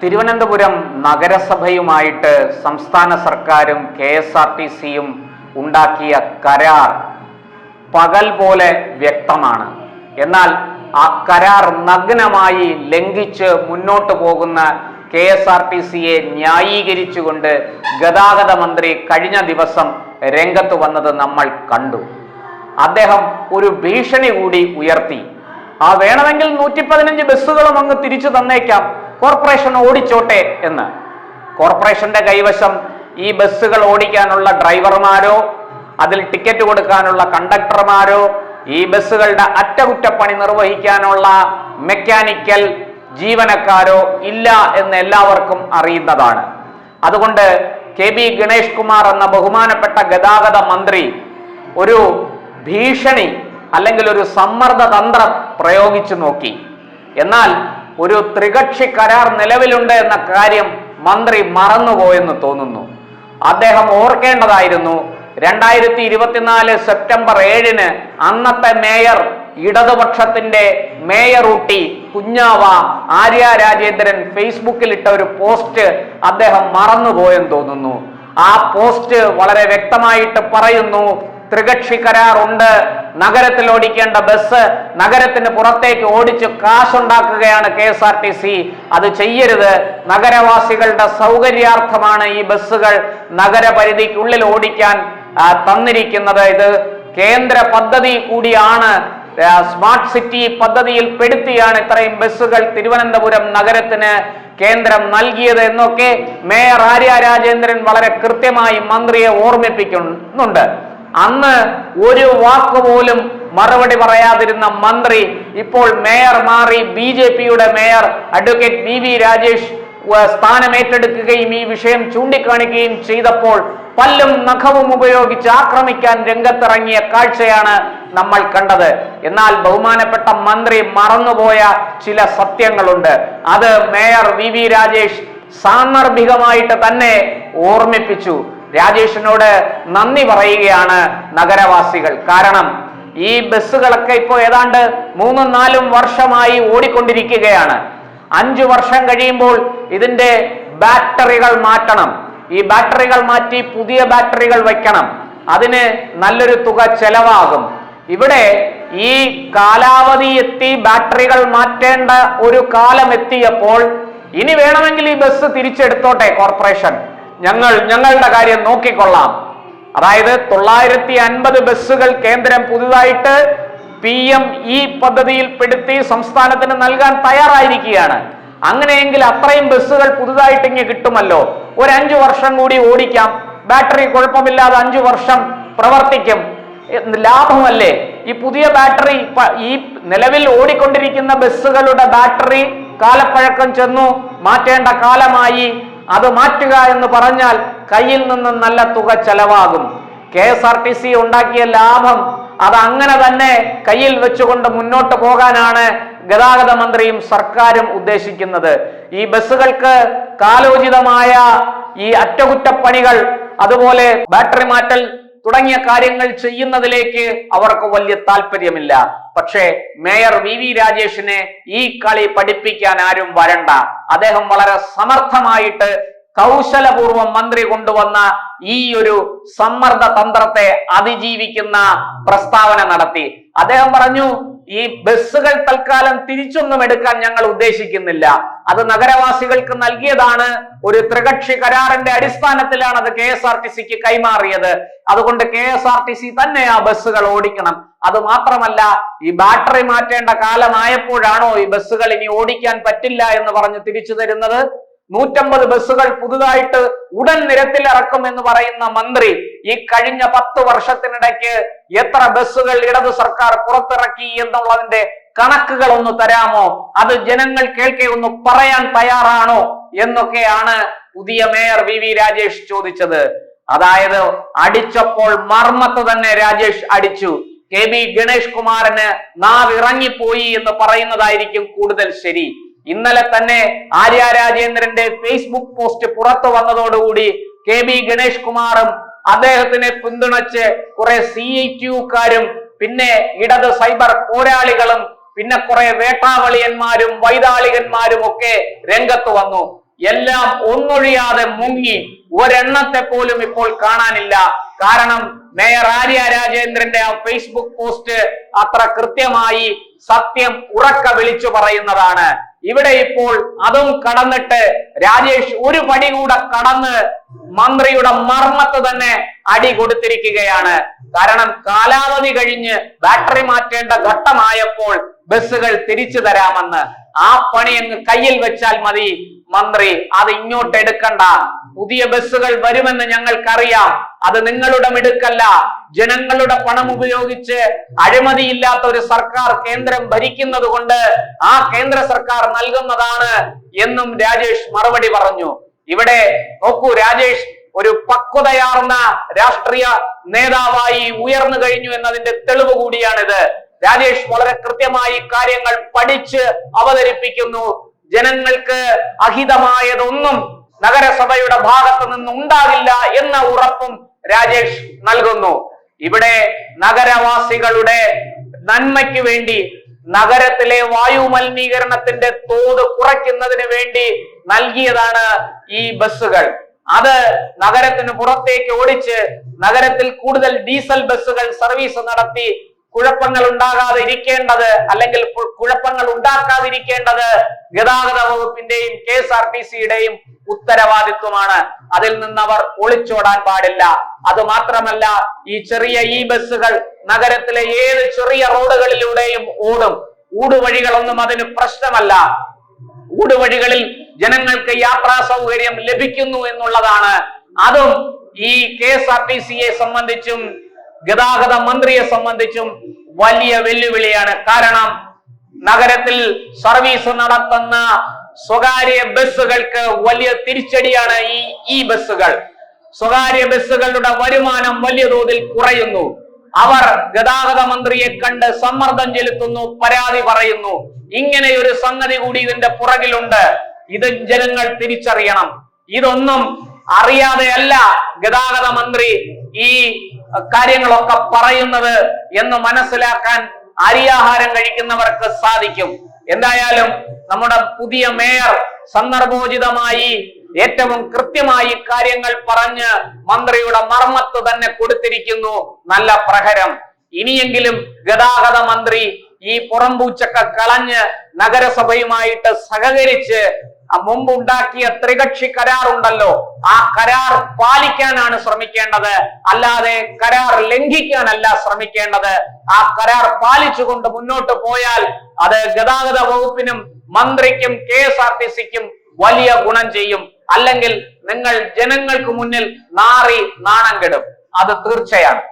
തിരുവനന്തപുരം നഗരസഭയുമായിട്ട് സംസ്ഥാന സർക്കാരും K S R T സിയും ഉണ്ടാക്കിയ കരാർ പകൽ പോലെ വ്യക്തമാണ്. എന്നാൽ ആ കരാർ നഗ്നമായി ലംഘിച്ച് മുന്നോട്ട് പോകുന്ന കെ എസ് ആർ ടി സിയെ ന്യായീകരിച്ചുകൊണ്ട് ഗതാഗത മന്ത്രി കഴിഞ്ഞ ദിവസം രംഗത്ത് വന്നത് നമ്മൾ കണ്ടു. അദ്ദേഹം ഒരു ഭീഷണി കൂടി ഉയർത്തി. ആ വേണമെങ്കിൽ നൂറ്റി പതിനഞ്ച് ബസ്സുകളും അങ്ങ് തിരിച്ചു തന്നേക്കാം. കോർപ്പറേഷൻ ഓടിച്ചോട്ടെ എന്ന്. കോർപ്പറേഷന്റെ കൈവശം ഈ ബസ്സുകൾ ഓടിക്കാനുള്ള ഡ്രൈവർമാരോ അതിൽ ടിക്കറ്റ് കൊടുക്കാനുള്ള കണ്ടക്ടർമാരോ ഈ ബസ്സുകളുടെ അറ്റകുറ്റപ്പണി നിർവഹിക്കാനുള്ള മെക്കാനിക്കൽ ജീവനക്കാരോ ഇല്ല എന്ന് എല്ലാവർക്കും അറിയുന്നതാണ്. അതുകൊണ്ട് കെ ബി ഗണേഷ് കുമാർ എന്ന ബഹുമാനപ്പെട്ട ഗതാഗത മന്ത്രി ഒരു ഭീഷണി അല്ലെങ്കിൽ ഒരു സമ്മർദ്ദ തന്ത്രം പ്രയോഗിച്ചു നോക്കി. എന്നാൽ ഒരു ത്രികക്ഷി കരാർ നിലവിലുണ്ട് എന്ന കാര്യം മന്ത്രി മറന്നുപോയെന്ന് തോന്നുന്നു. അദ്ദേഹം ഓർക്കേണ്ടതായിരുന്നു രണ്ടായിരത്തി ഇരുപത്തിനാല് സെപ്റ്റംബർ ഏഴിന് അന്നത്തെ മേയർ ഇടതുപക്ഷത്തിന്റെ മേയർ ഊട്ടി കുഞ്ഞാവ ആര്യ രാജേന്ദ്രൻ ഫേസ്ബുക്കിൽ ഇട്ട ഒരു പോസ്റ്റ് അദ്ദേഹം മറന്നുപോയെന്ന് തോന്നുന്നു. ആ പോസ്റ്റ് വളരെ വ്യക്തമായിട്ട് പറയുന്നു ത്രികക്ഷി കരാറുണ്ട്. നഗരത്തിൽ ഓടിക്കേണ്ട ബസ് നഗരത്തിന് പുറത്തേക്ക് ഓടിച്ച് കാശുണ്ടാക്കുകയാണ് K S R T C. അത് ചെയ്യരുത്. നഗരവാസികളുടെ സൗകര്യാർത്ഥമാണ് ഈ ബസ്സുകൾ നഗരപരിധിക്കുള്ളിൽ ഓടിക്കാൻ തന്നിരിക്കുന്നത്. ഇത് കേന്ദ്ര പദ്ധതി കൂടിയാണ്. സ്മാർട്ട് സിറ്റി പദ്ധതിയിൽ പെടുത്തിയാണ് ഇത്രയും ബസ്സുകൾ തിരുവനന്തപുരം നഗരത്തിന് കേന്ദ്രം നൽകിയത് എന്നൊക്കെ മേയർ ആര്യ രാജേന്ദ്രൻ വളരെ കൃത്യമായി മന്ത്രിയെ ഓർമ്മിപ്പിക്കുന്നുണ്ട്. അന്ന് ഒരു വാക്ക് പോലും മറുപടി പറയാതിരുന്ന മന്ത്രി ഇപ്പോൾ മേയർ മാറി ബി ജെ പിയുടെ mayor advocate V V Rajesh സ്ഥാനമേറ്റെടുക്കുകയും ഈ വിഷയം ചൂണ്ടിക്കാണിക്കുകയും ചെയ്തപ്പോൾ പല്ലും നഖവും ഉപയോഗിച്ച് ആക്രമിക്കാൻ രംഗത്തിറങ്ങിയ കാഴ്ചയാണ് നമ്മൾ കണ്ടത്. എന്നാൽ ബഹുമാനപ്പെട്ട മന്ത്രി മറന്നുപോയ ചില സത്യങ്ങളുണ്ട്. അത് മേയർ വി വി രാജേഷ് സാന്ദർഭികമായിട്ട് തന്നെ ഓർമ്മിപ്പിച്ചു. രാജേഷിനോട് നന്ദി പറയുകയാണ് നഗരവാസികൾ. കാരണം ഈ ബസ്സുകളൊക്കെ ഇപ്പോൾ ഏതാണ്ട് മൂന്നും നാലും വർഷമായി ഓടിക്കൊണ്ടിരിക്കുകയാണ്. അഞ്ചു വർഷം കഴിയുമ്പോൾ ഇതിന്റെ ബാറ്ററികൾ മാറ്റണം. ഈ ബാറ്ററികൾ മാറ്റി പുതിയ ബാറ്ററികൾ വെക്കണം അതിന് നല്ലൊരു തുക ചെലവാകും. ഇവിടെ ഈ കാലാവധി എത്തി ബാറ്ററികൾ മാറ്റേണ്ട ഒരു കാലം എത്തിയപ്പോൾ ഇനി വേണമെങ്കിൽ ഈ ബസ് തിരിച്ചെടുത്തോട്ടെ കോർപ്പറേഷൻ. ഞങ്ങൾ ഞങ്ങളുടെ കാര്യം നോക്കിക്കൊള്ളാം. അതായത് തൊള്ളായിരത്തി അൻപത് ബസ്സുകൾ കേന്ദ്രം പുതുതായിട്ട് പി എം ഇ പദ്ധതിയിൽ പെടുത്തി സംസ്ഥാനത്തിന് നൽകാൻ തയ്യാറായിരിക്കുകയാണ്. അങ്ങനെയെങ്കിൽ അത്രയും ബസ്സുകൾ പുതുതായിട്ട് ഇങ്ങ് കിട്ടുമല്ലോ. ഒരു അഞ്ചു വർഷം കൂടി ഓടിക്കാം. ബാറ്ററി കുഴപ്പമില്ലാതെ അഞ്ചു വർഷം പ്രവർത്തിക്കും. ലാഭമല്ലേ? ഈ പുതിയ ബാറ്ററി ഈ നിലവിൽ ഓടിക്കൊണ്ടിരിക്കുന്ന ബസ്സുകളുടെ ബാറ്ററി കാലപ്പഴക്കം ചെന്നു. മാറ്റേണ്ട കാലമായി. അത് മാറ്റുക എന്ന് പറഞ്ഞാൽ കയ്യിൽ നിന്ന് നല്ല തുക ചെലവാകും. K S R T C ഉണ്ടാക്കിയ ലാഭം അത് അങ്ങനെ തന്നെ കയ്യിൽ വെച്ചുകൊണ്ട് മുന്നോട്ട് പോകാനാണ് ഗതാഗത മന്ത്രിയും സർക്കാരും ഉദ്ദേശിക്കുന്നത്. ഈ ബസ്സുകൾക്ക് കാലോചിതമായ ഈ അറ്റകുറ്റപ്പണികൾ അതുപോലെ ബാറ്ററി മാറ്റൽ തുടങ്ങിയ കാര്യങ്ങൾ ചെയ്യുന്നതിലേക്ക് അവർക്ക് വലിയ താല്പര്യമില്ല. പക്ഷേ മേയർ വി വി രാജേഷിനെ ഈ കളി പഠിപ്പിക്കാൻ ആരും വരണ്ട. അദ്ദേഹം വളരെ സമർത്ഥമായിട്ട് കൗശലപൂർവം മന്ത്രി കൊണ്ടുവന്ന ഈ ഒരു സമ്മർദ്ദ തന്ത്രത്തെ അതിജീവിക്കുന്ന പ്രസ്താവന നടത്തി. അദ്ദേഹം പറഞ്ഞു ഈ ബസ്സുകൾ തൽക്കാലം തിരിച്ചൊന്നും എടുക്കാൻ ഞങ്ങൾ ഉദ്ദേശിക്കുന്നില്ല. അത് നഗരവാസികൾക്ക് നൽകിയതാണ്. ഒരു ത്രികക്ഷി കരാറിന്റെ അടിസ്ഥാനത്തിലാണ് അത് കെ എസ് ആർ ടി സിക്ക് കൈമാറിയത്. അതുകൊണ്ട് K S R T C തന്നെ ആ ബസ്സുകൾ ഓടിക്കണം. അത് മാത്രമല്ല ഈ ബാറ്ററി മാറ്റേണ്ട കാലമായപ്പോഴാണോ ഈ ബസ്സുകൾ ഇനി ഓടിക്കാൻ പറ്റില്ല എന്ന് പറഞ്ഞ് തിരിച്ചു തരുന്നത്? നൂറ്റമ്പത് ബസ്സുകൾ പുതുതായിട്ട് ഉടൻ നിരത്തിലിറക്കും എന്ന് പറയുന്ന മന്ത്രി ഈ കഴിഞ്ഞ പത്ത് വർഷത്തിനിടയ്ക്ക് എത്ര ബസ്സുകൾ ഇടത് സർക്കാർ പുറത്തിറക്കി എന്നുള്ളതിന്റെ കണക്കുകൾ ഒന്ന് തരാമോ? അത് ജനങ്ങൾ കേൾക്കെ ഒന്ന് പറയാൻ തയ്യാറാണോ? എന്നൊക്കെയാണ് പുതിയ മേയർ വി വി രാജേഷ് ചോദിച്ചത്. അതായത് അടിച്ചപ്പോൾ മർമ്മത്ത് തന്നെ രാജേഷ് അടിച്ചു. കെ ബി ഗണേഷ് കുമാറിന് നാവിറങ്ങിപ്പോയി എന്ന് പറയുന്നതായിരിക്കും കൂടുതൽ ശരി. ഇന്നലെ തന്നെ ആര്യ രാജേന്ദ്രന്റെ ഫേസ്ബുക്ക് പോസ്റ്റ് പുറത്തു വന്നതോടുകൂടി കെ ബി ഗണേഷ് കുമാറും അദ്ദേഹത്തിനെ പിന്തുണച്ച് കുറെ സി ഐ ടിയുക്കാരും പിന്നെ ഇടത് സൈബർ പോരാളികളും പിന്നെ കുറെ വേട്ടാവളിയന്മാരും വൈതാളികന്മാരും ഒക്കെ രംഗത്ത് വന്നു. എല്ലാം ഒന്നൊഴിയാതെ മുങ്ങി. ഒരെണ്ണത്തെ പോലും ഇപ്പോൾ കാണാനില്ല. കാരണം മേയർ ആര്യ രാജേന്ദ്രന്റെ ആ ഫേസ്ബുക്ക് പോസ്റ്റ് അത്ര കൃത്യമായി സത്യം ഉറക്ക വിളിച്ചു പറയുന്നതാണ്. ഇവിടെ ഇപ്പോൾ അതും കടന്നിട്ട് രാജേഷ് ഒരു പടി കൂടെ കടന്ന് മന്ത്രിയുടെ മർമ്മത്ത് തന്നെ അടി കൊടുത്തിരിക്കുകയാണ്. കാരണം കാലാവധി കഴിഞ്ഞ് ബാറ്ററി മാറ്റേണ്ട ഘട്ടമായപ്പോൾ ബസ്സുകൾ തിരിച്ചു തരാമെന്ന് ആ പണി അങ്ങ് കയ്യിൽ വെച്ചാൽ മതി. മന്ത്രി അത് ഇങ്ങോട്ട് എടുക്കണ്ട. പുതിയ ബസ്സുകൾ വരുമെന്ന് ഞങ്ങൾക്കറിയാം. അത് നിങ്ങളുടെ മിടുക്കല്ല. ജനങ്ങളുടെ പണം ഉപയോഗിച്ച് അഴിമതിയില്ലാത്ത ഒരു സർക്കാർ കേന്ദ്രം ഭരിക്കുന്നത് കൊണ്ട് ആ കേന്ദ്ര സർക്കാർ നൽകുന്നതാണ് എന്നും രാജേഷ് മറുപടി പറഞ്ഞു. ഇവിടെ നോക്കൂ രാജേഷ് ഒരു പക്വതയാർന്ന രാഷ്ട്രീയ നേതാവായി ഉയർന്നു കഴിഞ്ഞു എന്നതിന്റെ തെളിവ് കൂടിയാണിത്. രാജേഷ് വളരെ കൃത്യമായി കാര്യങ്ങൾ പഠിച്ച് അവതരിപ്പിക്കുന്നു. ജനങ്ങൾക്ക് അഹിതമായതൊന്നും നഗരസഭയുടെ ഭാഗത്ത് നിന്ന് ഉണ്ടാകില്ല എന്ന ഉറപ്പും രാജേഷ് നൽകുന്നു. ഇവിടെ നഗരവാസികളുടെ നന്മയ്ക്ക് വേണ്ടി നഗരത്തിലെ വായു മലിനീകരണത്തിന്റെ തോത് കുറയ്ക്കുന്നതിന് വേണ്ടി നൽകിയതാണ് ഈ ബസ്സുകൾ. അത് നഗരത്തിന് പുറത്തേക്ക് ഓടിച്ച് നഗരത്തിൽ കൂടുതൽ ഡീസൽ ബസ്സുകൾ സർവീസ് നടത്തി കുഴപ്പങ്ങൾ ഉണ്ടാകാതെ ഇരിക്കേണ്ടത് അല്ലെങ്കിൽ കുഴപ്പങ്ങൾ ഉണ്ടാക്കാതിരിക്കേണ്ടത് ഗതാഗത വകുപ്പിന്റെയും കെ എസ് ആർ ടി സിയുടെയും ഉത്തരവാദിത്വമാണ്. അതിൽ നിന്ന് അവർ ഒളിച്ചോടാൻ പാടില്ല. അത് മാത്രമല്ല ഈ ചെറിയ ഈ ബസ്സുകൾ നഗരത്തിലെ ഏത് ചെറിയ റോഡുകളിലൂടെയും ഓടും. ഊടുവഴികളൊന്നും അതിന് പ്രശ്നമല്ല. ഊടുവഴികളിൽ ജനങ്ങൾക്ക് യാത്രാ സൗകര്യം ലഭിക്കുന്നു എന്നുള്ളതാണ്. അതും ഈ കെ എസ് ആർ ടി സിയെ സംബന്ധിച്ചും ഗതാഗത മന്ത്രിയെ സംബന്ധിച്ചും വലിയ വെല്ലുവിളിയാണ്. കാരണം നഗരത്തിൽ സർവീസ് നടത്തുന്ന സ്വകാര്യ ബസ്സുകൾക്ക് വലിയ തിരിച്ചടിയാണ് ഈ ഈ ബസ്സുകൾ. സ്വകാര്യ ബസ്സുകളുടെ വരുമാനം വലിയ തോതിൽ കുറയുന്നു. അവർ ഗതാഗത മന്ത്രിയെ കണ്ട് സമ്മർദ്ദം ചെലുത്തുന്നു പരാതി പറയുന്നു. ഇങ്ങനെ ഒരു സംഗതി കൂടി ഇതിന്റെ പുറകിലുണ്ട്. ഇത് ജനങ്ങൾ തിരിച്ചറിയണം. ഇതൊന്നും അറിയാതെയല്ല ഗതാഗത മന്ത്രി ഈ കാര്യങ്ങളൊക്കെ പറയുന്നത് എന്ന് മനസ്സിലാക്കാൻ അരിയാഹാരം കഴിക്കുന്നവർക്ക് സാധിക്കും. എന്തായാലും നമ്മുടെ പുതിയ മേയർ സന്ദർഭോചിതമായി ഏറ്റവും കൃത്യമായി കാര്യങ്ങൾ പറഞ്ഞ് മന്ത്രിയുടെ മർമ്മത്ത് തന്നെ കൊടുത്തിരിക്കുന്നു. നല്ല പ്രഹരം. ഇനിയെങ്കിലും ഗതാഗത മന്ത്രി ഈ പുറംപൂച്ചക്ക കളഞ്ഞ് നഗരസഭയുമായിട്ട് സഹകരിച്ച് ആ മുമ്പ് ഉണ്ടാക്കിയ ത്രികക്ഷി കരാറുണ്ടല്ലോ. ആ കരാർ പാലിക്കാനാണ് ശ്രമിക്കേണ്ടത്. അല്ലാതെ കരാർ ലംഘിക്കാനല്ല ശ്രമിക്കേണ്ടത്. ആ കരാർ പാലിച്ചുകൊണ്ട് മുന്നോട്ട് പോയാൽ അത് ഗതാഗത വകുപ്പിനും മന്ത്രിക്കും കെ എസ് ആർ ടി സിക്കും വലിയ ഗുണം ചെയ്യും. അല്ലെങ്കിൽ നിങ്ങൾ ജനങ്ങൾക്ക് മുന്നിൽ നാറി നാണം കെടും. അത് തീർച്ചയാണ്.